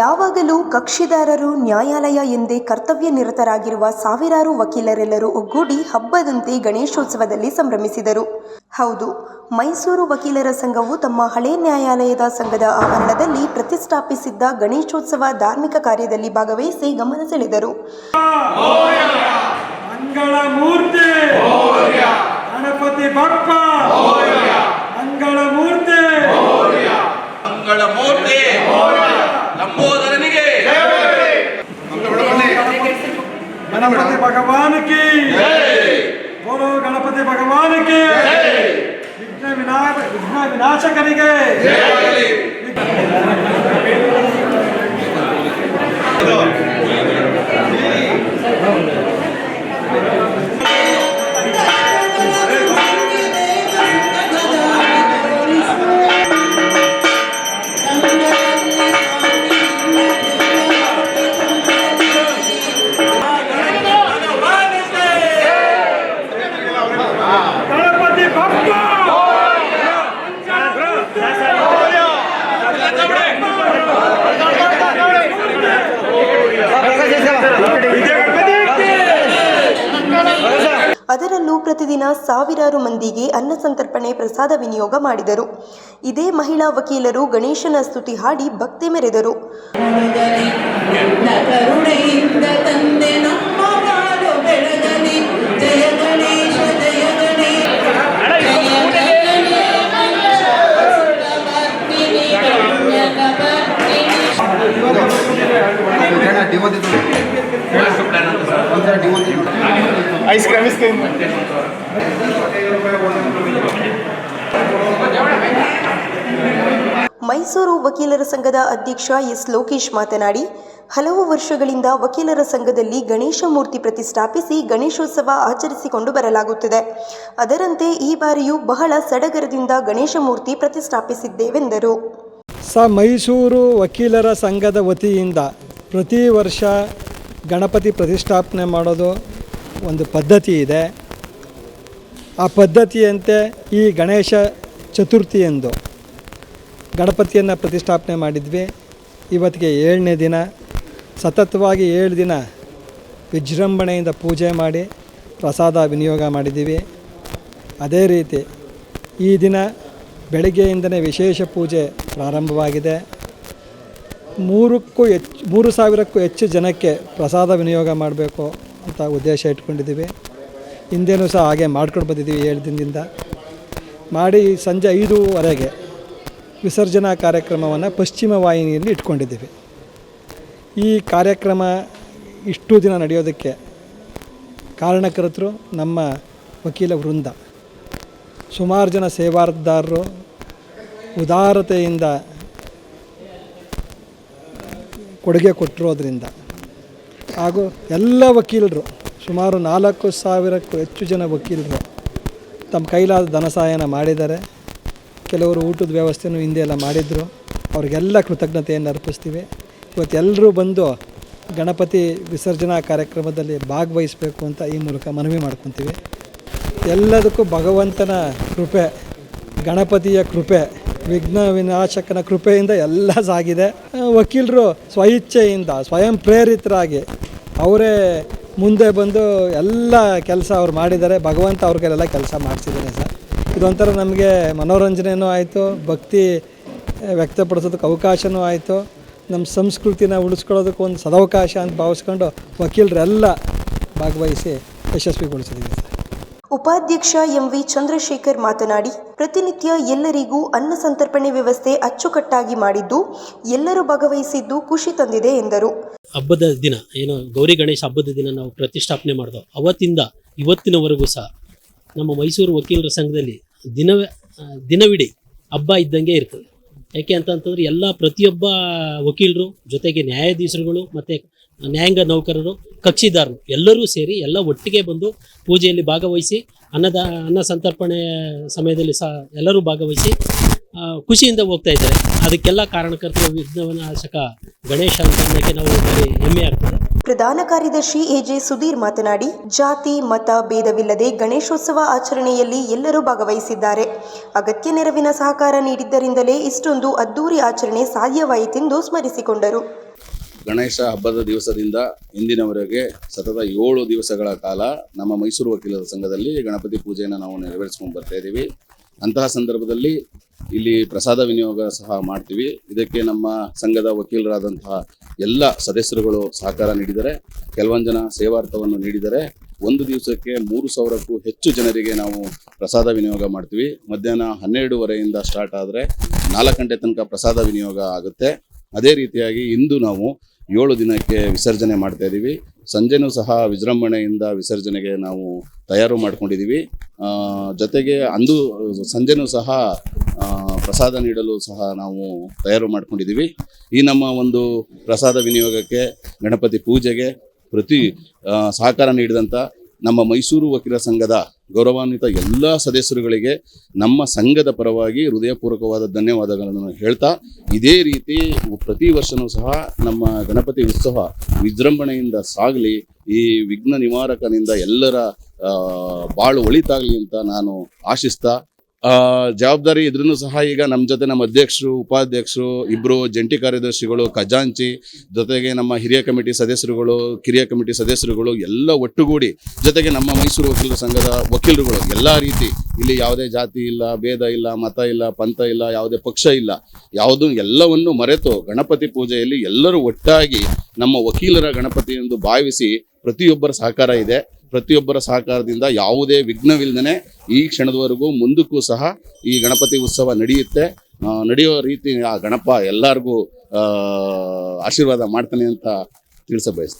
ಯಾವಾಗಲೂ ಕಕ್ಷಿದಾರರು ನ್ಯಾಯಾಲಯ ಎಂದೇ ಕರ್ತವ್ಯ ನಿರತರಾಗಿರುವ ಸಾವಿರಾರು ವಕೀಲರೆಲ್ಲರೂ ಒಗ್ಗೂಡಿ ಹಬ್ಬದಂತೆ ಗಣೇಶೋತ್ಸವದಲ್ಲಿ ಸಂಭ್ರಮಿಸಿದರು. ಹೌದು, ಮೈಸೂರು ವಕೀಲರ ಸಂಘವು ತಮ್ಮ ಹಳೆ ನ್ಯಾಯಾಲಯದ ಸಂಘದ ಆವರಣದಲ್ಲಿ ಪ್ರತಿಷ್ಠಾಪಿಸಿದ್ದ ಗಣೇಶೋತ್ಸವ ಧಾರ್ಮಿಕ ಕಾರ್ಯದಲ್ಲಿ ಭಾಗವಹಿಸಿ ಗಮನ ಸೆಳೆದರು. ಗಣಪತಿ ಬಪ್ಪ! गणपति भगवान की। बोलो गणपति भगवान की। विघ्न विनाश विघ्न विनाश विनाशकनिगे ಅದರಲ್ಲೂ ಪ್ರತಿದಿನ ಸಾವಿರಾರು ಮಂದಿಗೆ ಅನ್ನ ಸಂತರ್ಪಣೆ ಪ್ರಸಾದ ವಿನಿಯೋಗ ಮಾಡಿದರು. ಇದೇ ಮಹಿಳಾ ವಕೀಲರು ಗಣೇಶನ ಸ್ತುತಿ ಹಾಡಿ ಭಕ್ತಿ ಮೆರೆದರು. ಮೈಸೂರು ವಕೀಲರ ಸಂಘದ ಅಧ್ಯಕ್ಷ ಎಸ್ ಲೋಕೇಶ್ ಮಾತನಾಡಿ, ಹಲವು ವರ್ಷಗಳಿಂದ ವಕೀಲರ ಸಂಘದಲ್ಲಿ ಗಣೇಶ ಮೂರ್ತಿ ಪ್ರತಿಷ್ಠಾಪಿಸಿ ಗಣೇಶೋತ್ಸವ ಆಚರಿಸಿಕೊಂಡು ಬರಲಾಗುತ್ತಿದೆ. ಅದರಂತೆ ಈ ಬಾರಿಯೂ ಬಹಳ ಸಡಗರದಿಂದ ಗಣೇಶ ಮೂರ್ತಿ ಪ್ರತಿಷ್ಠಾಪಿಸಿದ್ದೇವೆಂದರು. ಸ ಮೈಸೂರು ವಕೀಲರ ಸಂಘದ ವತಿಯಿಂದ ಪ್ರತಿ ವರ್ಷ ಗಣಪತಿ ಪ್ರತಿಷ್ಠಾಪನೆ ಮಾಡೋದು ಒಂದು ಪದ್ಧತಿ ಇದೆ. ಆ ಪದ್ಧತಿಯಂತೆ ಈ ಗಣೇಶ ಚತುರ್ಥಿ ಎಂದು ಗಣಪತಿಯನ್ನು ಪ್ರತಿಷ್ಠಾಪನೆ ಮಾಡಿದ್ವಿ. ಇವತ್ತಿಗೆ ಏಳನೇ ದಿನ. ಸತತವಾಗಿ ಏಳು ದಿನ ವಿಜೃಂಭಣೆಯಿಂದ ಪೂಜೆ ಮಾಡಿ ಪ್ರಸಾದ ವಿನಿಯೋಗ ಮಾಡಿದ್ದೀವಿ. ಅದೇ ರೀತಿ ಈ ದಿನ ಬೆಳಗ್ಗೆಯಿಂದಲೇ ವಿಶೇಷ ಪೂಜೆ ಪ್ರಾರಂಭವಾಗಿದೆ. ಮೂರಕ್ಕೂ ಹೆಚ್ಚು, ಮೂರು ಸಾವಿರಕ್ಕೂ ಹೆಚ್ಚು ಜನಕ್ಕೆ ಪ್ರಸಾದ ವಿನಿಯೋಗ ಮಾಡಬೇಕು ಅಂತ ಉದ್ದೇಶ ಇಟ್ಕೊಂಡಿದ್ದೀವಿ. ಹಿಂದೆನೂ ಸಹ ಹಾಗೆ ಮಾಡ್ಕೊಂಡು ಬಂದಿದ್ದೀವಿ ಏಳು ದಿನದಿಂದ. ಮಾಡಿ ಸಂಜೆ ಐದೂವರೆಗೆ ವಿಸರ್ಜನಾ ಕಾರ್ಯಕ್ರಮವನ್ನು ಪಶ್ಚಿಮ ವಾಹಿನಿಯಲ್ಲಿ ಇಟ್ಕೊಂಡಿದ್ದೀವಿ. ಈ ಕಾರ್ಯಕ್ರಮ ಇಷ್ಟು ದಿನ ನಡೆಯೋದಕ್ಕೆ ಕಾರಣಕರ್ತರು ನಮ್ಮ ವಕೀಲ ವೃಂದ. ಸುಮಾರು ಜನ ಸೇವಾರ್ದಾರರು ಉದಾರತೆಯಿಂದ ಕೊಡುಗೆ ಕೊಟ್ಟಿರೋದ್ರಿಂದ ಹಾಗೂ ಎಲ್ಲ ವಕೀಲರು ಸುಮಾರು ನಾಲ್ಕು ಸಾವಿರಕ್ಕೂ ಹೆಚ್ಚು ಜನ ವಕೀಲರು ತಮ್ಮ ಕೈಲಾದ ಧನ ಸಹಾಯನ ಮಾಡಿದ್ದಾರೆ. ಕೆಲವರು ಊಟದ ವ್ಯವಸ್ಥೆನೂ ಹಿಂದೆ ಎಲ್ಲ ಮಾಡಿದರು. ಅವ್ರಿಗೆಲ್ಲ ಕೃತಜ್ಞತೆಯನ್ನು ಅರ್ಪಿಸ್ತೀವಿ. ಇವತ್ತು ಎಲ್ಲರೂ ಬಂದು ಗಣಪತಿ ವಿಸರ್ಜನಾ ಕಾರ್ಯಕ್ರಮದಲ್ಲಿ ಭಾಗವಹಿಸಬೇಕು ಅಂತ ಈ ಮೂಲಕ ಮನವಿ ಮಾಡ್ಕೊತೀವಿ. ಎಲ್ಲದಕ್ಕೂ ಭಗವಂತನ ಕೃಪೆ, ಗಣಪತಿಯ ಕೃಪೆ, ವಿಘ್ನ ವಿನಾಶಕನ ಕೃಪೆಯಿಂದ ಎಲ್ಲ ಸಾಗಿದೆ. ವಕೀಲರು ಸ್ವಇಚ್ಛೆಯಿಂದ, ಸ್ವಯಂ ಪ್ರೇರಿತರಾಗಿ ಅವರೇ ಮುಂದೆ ಬಂದು ಎಲ್ಲ ಕೆಲಸ ಅವ್ರು ಮಾಡಿದ್ದಾರೆ. ಭಗವಂತ ಅವ್ರ ಕೈಲೆಲ್ಲ ಕೆಲಸ ಮಾಡಿಸಿದ್ದಾರೆ ಸರ್. ಇದೊಂಥರ ನಮಗೆ ಮನೋರಂಜನೆಯೂ ಆಯಿತು, ಭಕ್ತಿ ವ್ಯಕ್ತಪಡಿಸೋದಕ್ಕೆ ಅವಕಾಶವೂ ಆಯಿತು. ನಮ್ಮ ಸಂಸ್ಕೃತಿನ ಉಳಿಸ್ಕೊಳ್ಳೋದಕ್ಕೆ ಒಂದು ಸದವಕಾಶ ಅಂತ ಭಾವಿಸ್ಕೊಂಡು ವಕೀಲರೆಲ್ಲ ಭಾಗವಹಿಸಿ ಯಶಸ್ವಿಗೊಳಿಸಿದ್ದೀವಿ ಸರ್. ಉಪಾಧ್ಯಕ್ಷ ಎಂವಿ ಚಂದ್ರಶೇಖರ್ ಮಾತನಾಡಿ, ಪ್ರತಿನಿತ್ಯ ಎಲ್ಲರಿಗೂ ಅನ್ನ ಸಂತರ್ಪಣೆ ವ್ಯವಸ್ಥೆ ಅಚ್ಚುಕಟ್ಟಾಗಿ ಮಾಡಿದ್ದು, ಎಲ್ಲರೂ ಭಾಗವಹಿಸಿದ್ದು ಖುಷಿ ತಂದಿದೆ ಎಂದರು. ಹಬ್ಬದ ದಿನ, ಏನು ಗೌರಿ ಗಣೇಶ ಹಬ್ಬದ ದಿನ ನಾವು ಪ್ರತಿಷ್ಠಾಪನೆ ಮಾಡಿದೋ, ಅವತ್ತಿಂದ ಇವತ್ತಿನವರೆಗೂ ಸಹ ನಮ್ಮ ಮೈಸೂರು ವಕೀಲರ ಸಂಘದಲ್ಲಿ ದಿನ ದಿನವಿಡಿ ಹಬ್ಬ ಇದ್ದಂಗೆ ಇರ್ತದೆ. ಯಾಕೆ ಅಂತಂತಂದ್ರೆ ಎಲ್ಲ ಪ್ರತಿಯೊಬ್ಬ ವಕೀಲರು, ಜೊತೆಗೆ ನ್ಯಾಯಾಧೀಶರುಗಳು ಮತ್ತು ನ್ಯಾಯಾಂಗ ನೌಕರರು, ಕಕ್ಷಿದಾರರು ಎಲ್ಲರೂ ಸೇರಿ ಎಲ್ಲ ಒಟ್ಟಿಗೆ ಬಂದು ಪೂಜೆಯಲ್ಲಿ ಭಾಗವಹಿಸಿ, ಅನ್ನದ, ಅನ್ನ ಸಂತರ್ಪಣೆ ಸಮಯದಲ್ಲಿ ಸಹ ಎಲ್ಲರೂ ಭಾಗವಹಿಸಿ ಖುಷಿಯಿಂದ ಹೋಗ್ತಾ ಇದ್ದಾರೆ. ಅದಕ್ಕೆಲ್ಲ ಕಾರಣಕರ್ತರು ವಿಘ್ನವಿನಾಶಕ ಗಣೇಶ ಅಂತಕ್ಕೆ ನಾವು ಹೆಮ್ಮೆ ಆಗ್ತದೆ. ಪ್ರಧಾನ ಕಾರ್ಯದರ್ಶಿ ಎಜೆ ಸುಧೀರ್ ಮಾತನಾಡಿ, ಜಾತಿ, ಮತ, ಭೇದವಿಲ್ಲದೆ ಗಣೇಶೋತ್ಸವ ಆಚರಣೆಯಲ್ಲಿ ಎಲ್ಲರೂ ಭಾಗವಹಿಸಿದ್ದಾರೆ. ಅಗತ್ಯ ನೆರವಿನ ಸಹಕಾರ ನೀಡಿದ್ದರಿಂದಲೇ ಇಷ್ಟೊಂದು ಅದ್ದೂರಿ ಆಚರಣೆ ಸಾಧ್ಯವಾಯಿತೆಂದು ಸ್ಮರಿಸಿಕೊಂಡರು. ಗಣೇಶ ಹಬ್ಬದ ದಿವಸದಿಂದ ಇಂದಿನವರೆಗೆ ಸತತ ಏಳು ದಿವಸಗಳ ಕಾಲ ನಮ್ಮ ಮೈಸೂರು ವಕೀಲರ ಸಂಘದಲ್ಲಿ ಗಣಪತಿ ಪೂಜೆಯನ್ನು ನಾವು ನೆರವೇರಿಸ್ಕೊಂಡು ಬರ್ತಾ ಇದ್ದೀವಿ. ಅಂತಹ ಸಂದರ್ಭದಲ್ಲಿ ಇಲ್ಲಿ ಪ್ರಸಾದ ವಿನಿಯೋಗ ಸಹ ಮಾಡ್ತೀವಿ. ಇದಕ್ಕೆ ನಮ್ಮ ಸಂಘದ ವಕೀಲರಾದಂತಹ ಎಲ್ಲ ಸದಸ್ಯರುಗಳು ಸಹಕಾರ ನೀಡಿದರೆ, ಕೆಲವೊಂದು ಜನ ಸೇವಾರ್ಥವನ್ನು ನೀಡಿದರೆ ಒಂದು ದಿವಸಕ್ಕೆ ಮೂರು ಸಾವಿರಕ್ಕೂ ಹೆಚ್ಚು ಜನರಿಗೆ ನಾವು ಪ್ರಸಾದ ವಿನಿಯೋಗ ಮಾಡ್ತೀವಿ. ಮಧ್ಯಾಹ್ನ ಹನ್ನೆರಡುವರೆಯಿಂದ ಸ್ಟಾರ್ಟ್ ಆದರೆ ನಾಲ್ಕು ಗಂಟೆ ತನಕ ಪ್ರಸಾದ ವಿನಿಯೋಗ ಆಗುತ್ತೆ. ಅದೇ ರೀತಿಯಾಗಿ ಇಂದು ನಾವು ಏಳು ದಿನಕ್ಕೆ ವಿಸರ್ಜನೆ ಮಾಡ್ತಾ ಇದ್ದೀವಿ ಸಂಜೆನೂ ಸಹ ವಿಜೃಂಭಣೆಯಿಂದ ವಿಸರ್ಜನೆಗೆ ನಾವು ತಯಾರು ಮಾಡ್ಕೊಂಡಿದ್ದೀವಿ ಜೊತೆಗೆ ಅಂದು, ಸಂಜೆನೂ ಸಹ ಪ್ರಸಾದ ನೀಡಲು ಸಹ ನಾವು ತಯಾರು ಮಾಡ್ಕೊಂಡಿದ್ದೀವಿ ಈ ನಮ್ಮ ಒಂದು ಪ್ರಸಾದ ವಿನಿಯೋಗಕ್ಕೆ, ಗಣಪತಿ ಪೂಜೆಗೆ ಪ್ರತಿ ಸಹಕಾರ ನೀಡಿದಂಥ ನಮ್ಮ ಮೈಸೂರು ವಕೀಲ ಸಂಘದ ಗೌರವಾನ್ವಿತ ಎಲ್ಲ ಸದಸ್ಯರುಗಳಿಗೆ ನಮ್ಮ ಸಂಘದ ಪರವಾಗಿ ಹೃದಯಪೂರ್ವಕವಾದ ಧನ್ಯವಾದಗಳನ್ನು ಹೇಳ್ತಾ, ಇದೇ ರೀತಿ ಪ್ರತಿ ವರ್ಷನೂ ಸಹ ನಮ್ಮ ಗಣಪತಿ ಉತ್ಸವ ವಿಜೃಂಭಣೆಯಿಂದ ಸಾಗಲಿ, ಈ ವಿಘ್ನ ನಿವಾರಕನಿಂದ ಎಲ್ಲರ ಬಾಳು ಒಳಿತಾಗಲಿ ಅಂತ ನಾನು ಆಶಿಸ್ತಾ ಜವಾಬ್ದಾರಿ ಇದ್ರೂ ಸಹ ಈಗ ನಮ್ಮ ಜೊತೆ ನಮ್ಮ ಅಧ್ಯಕ್ಷರು, ಉಪಾಧ್ಯಕ್ಷರು ಇಬ್ಬರು ಜಂಟಿ ಕಾರ್ಯದರ್ಶಿಗಳು, ಖಜಾಂಚಿ, ಜೊತೆಗೆ ನಮ್ಮ ಹಿರಿಯ ಕಮಿಟಿ ಸದಸ್ಯರುಗಳು, ಕಿರಿಯ ಕಮಿಟಿ ಸದಸ್ಯರುಗಳು ಎಲ್ಲ ಒಟ್ಟುಗೂಡಿ ಜೊತೆಗೆ ನಮ್ಮ ಮೈಸೂರು ವಕೀಲರ ಸಂಘದ ವಕೀಲರುಗಳು ಎಲ್ಲ ರೀತಿ ಇಲ್ಲಿ ಯಾವುದೇ ಜಾತಿ ಇಲ್ಲ, ಭೇದ ಇಲ್ಲ, ಮತ ಇಲ್ಲ, ಪಂಥ ಇಲ್ಲ, ಯಾವುದೇ ಪಕ್ಷ ಇಲ್ಲ. ಯಾವುದು ಎಲ್ಲವನ್ನು ಮರೆತು ಗಣಪತಿ ಪೂಜೆಯಲ್ಲಿ ಎಲ್ಲರೂ ಒಟ್ಟಾಗಿ ನಮ್ಮ ವಕೀಲರ ಗಣಪತಿ ಎಂದು ಭಾವಿಸಿ ಪ್ರತಿಯೊಬ್ಬರ ಸಹಕಾರ ಇದೆ. ಪ್ರತಿಯೊಬ್ಬರ ಸಹಕಾರದಿಂದ ಯಾವುದೇ ವಿಘ್ನವಿಲ್ಲದೆ ಈ ಕ್ಷಣದವರೆಗೂ ಮುಂದಕ್ಕೂ ಸಹ ಈ ಗಣಪತಿ ಉತ್ಸವ ನಡೆಯುತ್ತೆ. ನಡೆಯುವ ನಡೆಯೋ ರೀತಿ ಆ ಗಣಪ ಎಲ್ಲರಿಗೂ ಆಶೀರ್ವಾದ ಮಾಡ್ತಾನೆ ಅಂತ ತಿಳಿಸ ಬಯಸ್ತೀನಿ